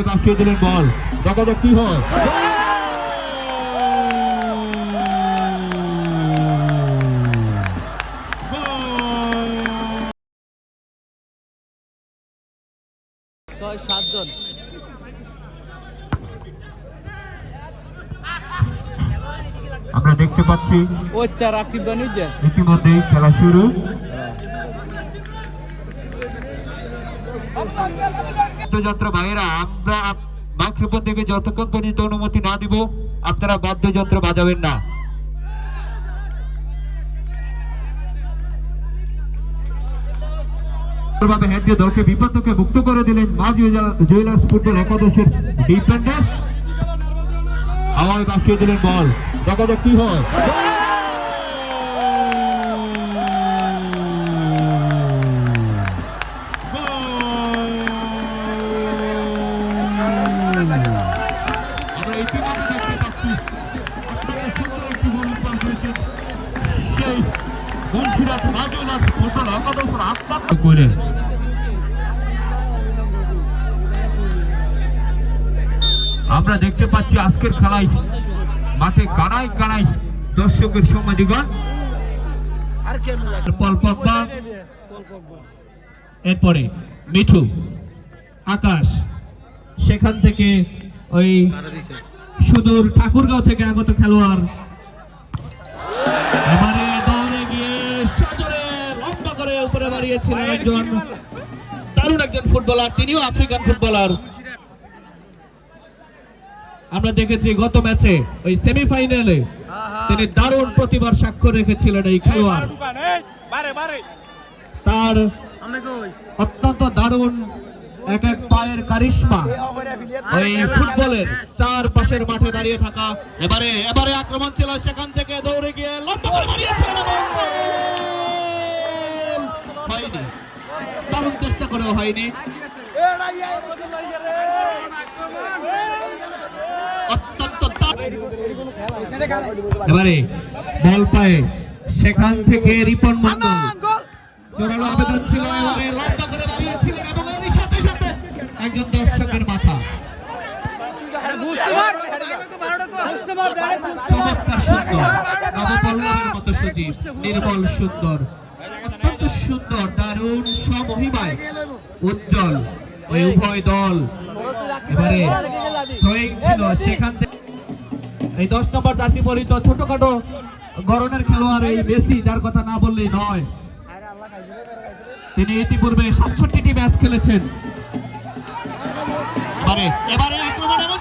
হাওয়ায় বাসিয়ে দিলেন বল। কি হয়? ছয় সাতজন আমরা দেখতে পাচ্ছি ও চা রাকিব বানুজ্জান ইতিমধ্যেই খেলা শুরু। বাদ্যযন্ত্র ভাইয়েরা, আমরা মাইক্রোফোন থেকে যতক্ষণ পর্যন্ত অনুমতি না দিব, আপনারা বাদ্যযন্ত্র বাজাবেন না। দিলেন দিলেন বল। দেখা যাক কি হয়। আমরা দেখতে পাচ্ছি আজকের খেলায় মাঠে কানাই কানাই দর্শকের সমাধিগণ এরপরে মিঠু, আকাশ, সেখান থেকে ওই সুদূর ঠাকুরগাঁও থেকে আগত খেলোয়াড়। এবারে দৌড়ে গিয়ে সজোরে লম্বা করে উপরে বাড়িয়েছিলেন একজন দারুণ একজন ফুটবলার তিনিও আফ্রিকান ফুটবলার। আমরা দেখেছি গত ম্যাচে ওই সেমিফাইনালে তিনি দারুণ প্রতিভার স্বাক্ষর রেখেছিলেন এই খেলোয়াড়। তার অত্যন্ত দারুণ এক এক পায়ের কারিশমা। ওই ফুটবলের চার পাশের মাঠে দাঁড়িয়ে থাকা। এবারে এবারে আক্রমণ ছিল সেখান থেকে দৌড়ে গিয়ে লম্বা করে মারিয়েছিলেন হয়নি। দারুণ চেষ্টা করেও হয়নি। এবারে বল পায়ে সেখান থেকে রিপন মন্ডল জোরালো আবেদন ছিল, এবারে চমৎকার সুন্দর নবপল্লবের মতো সজীব নির্মল সুন্দর। অত্যন্ত সুন্দর দারুণ সমহিমায় উজ্জ্বল ওই উভয় দল। এবারে ছিল সেখান থেকে। এই দশ নম্বর জার্সি পরিত ছোটখাটো গরনের খেলোয়াড় এই মেসি যার কথা না বললেই নয়। তিনি ইতিপূর্বে সাতষট্টি ম্যাচ খেলেছেন। এবারে এবারে আক্রমণ এবং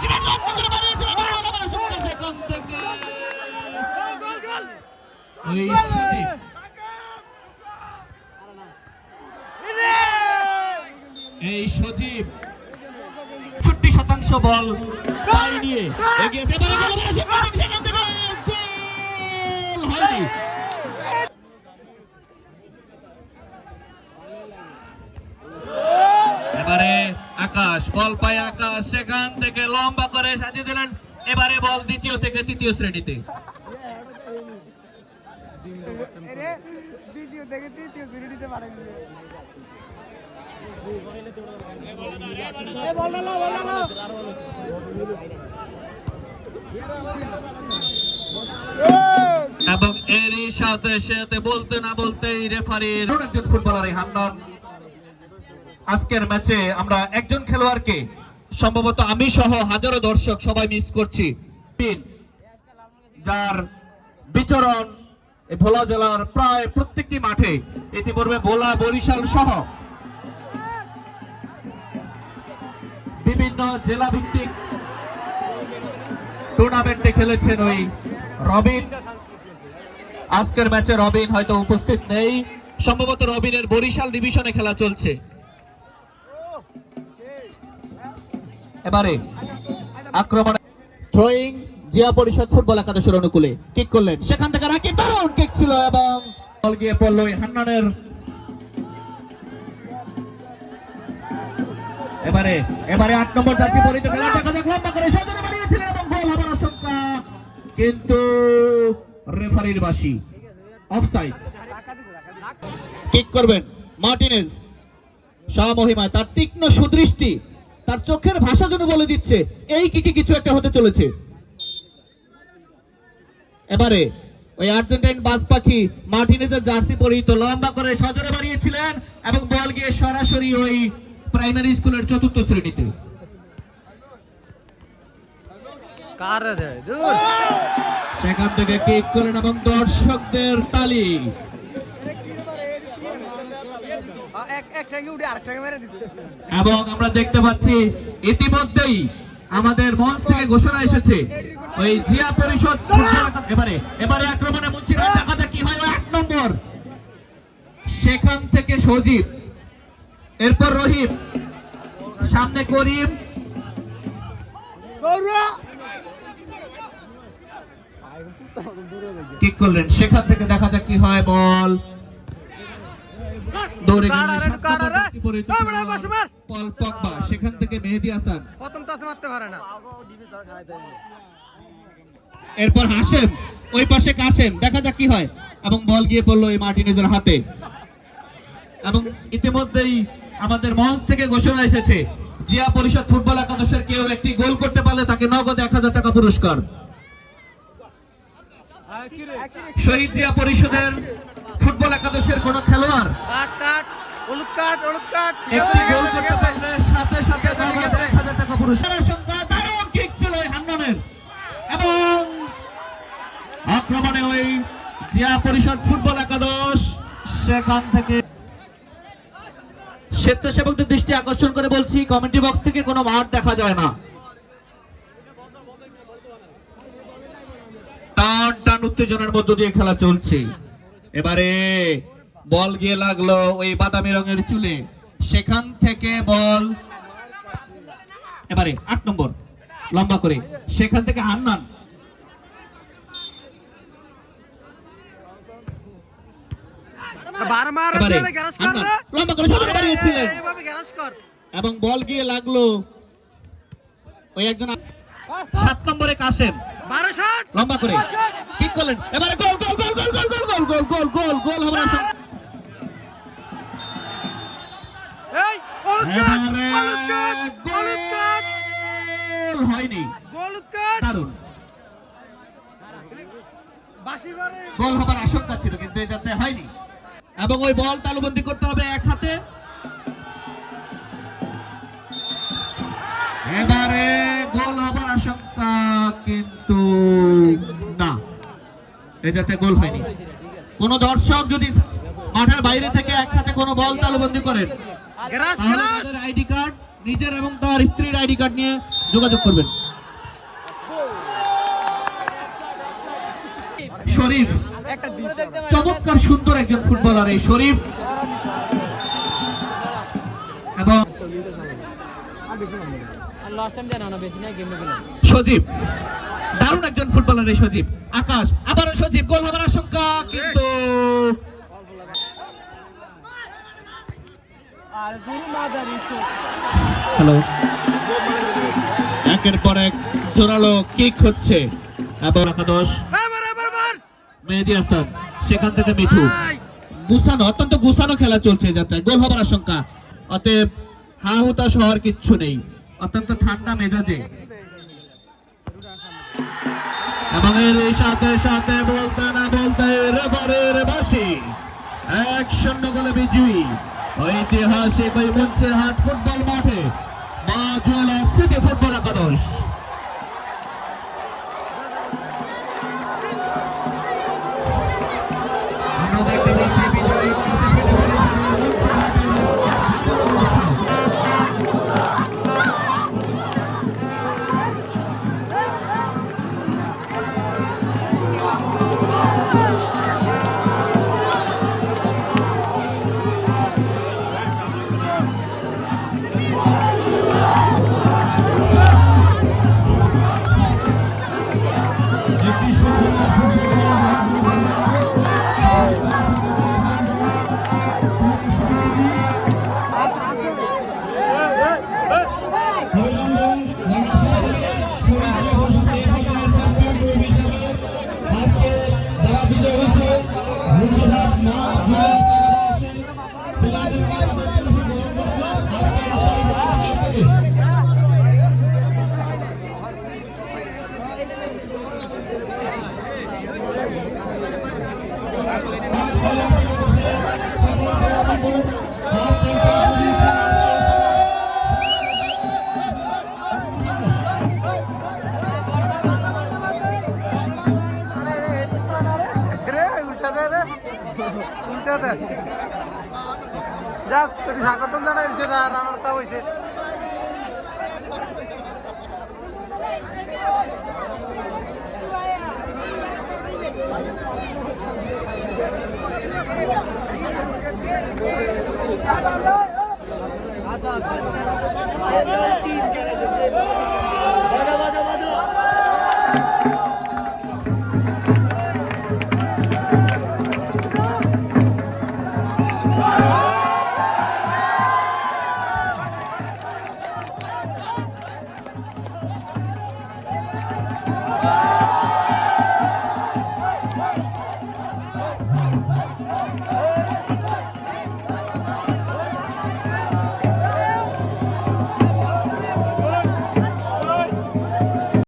এবারে এবারে আকাশ, বল পায় আকাশ। সেখান থেকে লম্বা করে সাজিয়ে দিলেন। এবারে বল দ্বিতীয় থেকে তৃতীয় শ্রেণীতে। এবং এরই সাথে সাথে বলতে না বলতেই রেফারির একজন ফুটবলার হান্নান আজকের ম্যাচে আমরা একজন খেলোয়াড়কে সম্ভবত আমি সহ হাজারো দর্শক সবাই মিস করছি। যার বিচরণ ভোলা জেলার প্রায় প্রত্যেকটি মাঠে ইতিপূর্বে ভোলা, বরিশাল সহ বিভিন্ন জেলা ভিত্তিক টুর্নামেন্টে খেলেছেন ওই রবিন। আজকের ম্যাচে রবিন হয়তো উপস্থিত নেই। সম্ভবত রবিনের বরিশাল ডিভিশনে খেলা চলছে। এবারে আক্রমণ থ্রোয়িং জিয়া পরিষদ ফুটবল একাদশের অনুকূলে কিক করলেন। সেখান থেকে রাকিব দারুণ কিক ছিল এবং বল গিয়ে পড়ল হান্নানের। এবারে এবারে আট নম্বর যাত্রী পরিত খেলা দেখা যাক লম্বা করে সজনে বাড়িয়েছিলেন এবং গোল হবার আশঙ্কা কিন্তু রেফারির বাসি অফসাইড। কিক করবেন মার্টিনেজ। শাহ মহিমা তার তীক্ষ্ণ সুদৃষ্টি তার চোখের ভাষা যেন বলে দিচ্ছে এই কিকে কিছু একটা হতে চলেছে। এবারে ওই আর্জেন্টাইন বাজ পাখি মার্টিনেজের জার্সি পরিহিত লম্বা করে সজোরে বাড়িয়েছিলেন এবং বল গিয়ে সরাসরি ওই প্রাইমারি স্কুলের চতুর্থ শ্রেণীতে। সেখান থেকে কিক করেন এবং দর্শকদের তালি। এবং আমরা দেখতে পাচ্ছি ইতিমধ্যেই আমাদের মঞ্চ থেকে ঘোষণা এসেছে। ওই জিয়া পরিষদ এবারে এবারে আক্রমণে মুন্সির দেখা কি হয়। এক নম্বর। সেখান থেকে সজীব, এরপর রহিম, সামনে করিম। কিক করলেন। সেখান থেকে দেখা যাক কি হয় বল দৌড়ে গেলেন কাড়া রে, সাত কাড়া নম্বর রে। জার্সি পরিহিত এই বড়া, বাস মার। পল পগবা সেখান থেকে মেহেদি হাসান। প্রথম টাচ মারতে পারে না। এরপর হাসেম ওই পাশে কাসেম দেখা যাক কি হয়। এবং বল গিয়ে পড়ল এই মার্টিনেজের হাতে। এবং ইতিমধ্যেই আমাদের মঞ্চ থেকে ঘোষণা এসেছে জিয়া পরিষদ ফুটবল একাদশের কেউ একটি গোল করতে পারলে তাকে নগদ এক হাজার টাকা পুরস্কার। শহীদ জিয়া পরিষদের একাদশের কোন খেলোয়াড়? কাট কাট হলুদ কাট হলুদ কাট। একটি গোল করতে পারলে সাথে সাথে এক হাজার টাকা পুরস্কার দারুণ কিক ছিল হান্নানের। এবং আক্রমণে ওই জিয়া পরিষদ ফুটবল একাদশ সেখান থেকে স্বেচ্ছাসেবকদের দৃষ্টি আকর্ষণ করে বলছি কমেন্ট্রি বক্স থেকে কোনো মাঠ দেখা যায় না। টান টান উত্তেজনার মধ্য দিয়ে খেলা চলছে। এবারে বল গিয়ে লাগল ওই বাদামি রঙের চুলে। সেখান থেকে বল। এবারে আট নম্বর লম্বা করে। সেখান থেকে হান্নান। লম্বা করে বাড়িয়েছিলেন। এবং বল গিয়ে লাগল ওই একজন সাত নম্বরে শট লম্বা করে কিক করলেন এবারে গোল গোল গোল গোল গোল গোল গোল গোল গোল গোল গোল হবে না হয়নি দারুণ গোল হবার আশঙ্কা ছিল কিন্তু এই হয়নি এবং ওই বল তালুবন্দি করতে হবে এক হাতে এবারে গোল হবার আশঙ্কা কিন্তু না। এই যাতে গোল হয়নি। কোন দর্শক যদি মাঠের বাইরে থেকে এক হাতে কোনো বল তালুবন্দি করেন আইডি কার্ড নিজের এবং তার স্ত্রীর আইডি কার্ড নিয়ে যোগাযোগ করবেন। শরীফ চমৎকার সুন্দর একজন ফুটবলার এই শরীফ। এবং সজীব দারুণ একজন ফুটবলার এই সজীব। আকাশ আবারও সজীব গোল হবার আশঙ্কা কিন্তু হ্যালো একের পর এক জোরালো কিক হচ্ছে। এবং একাদশ। এবার এবার মার মেহেদি হাসান সেখান থেকে মিঠু। গুসানো অত্যন্ত গুসানো খেলা চলছে যাত্রায়। গোল হবার আশঙ্কা। অতএব হা হুতাশ হওয়ার কিচ্ছু নেই। অত্যন্ত ঠান্ডা মেজাজে। এবং এর সাথে সাথে বলতে না বলতে রেফারের বাসি এক শূন্য গোলে বিজয়ী। ঐতিহাসিক ওই হাট ফুটবল মাঠে মা জুয়েলা সিটি ফুটবল একাদশ। যাক এটি স্বাগতম জানাই যে রানার্স হয়েছে